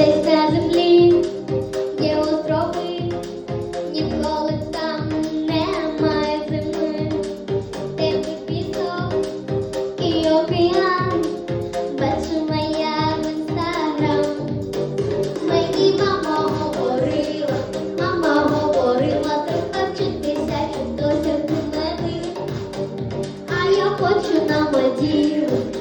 Десь на землі є острови, ніколи там немає зими, де пісок і океан, бачу моя в інстаграм. Мені мама говорила, мама говорила, треба вчитися, щоб досягти мети, а я хочу на Мадіру.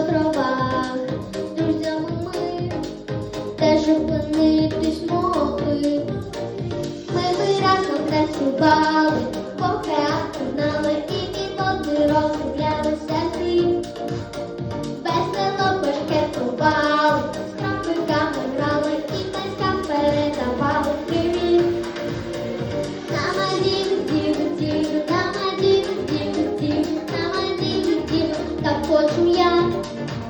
островах, ми теж опинитись могли. Ми би разом працювали, пока. thank you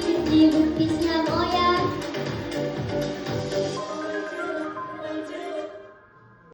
світі дівок пісня моя.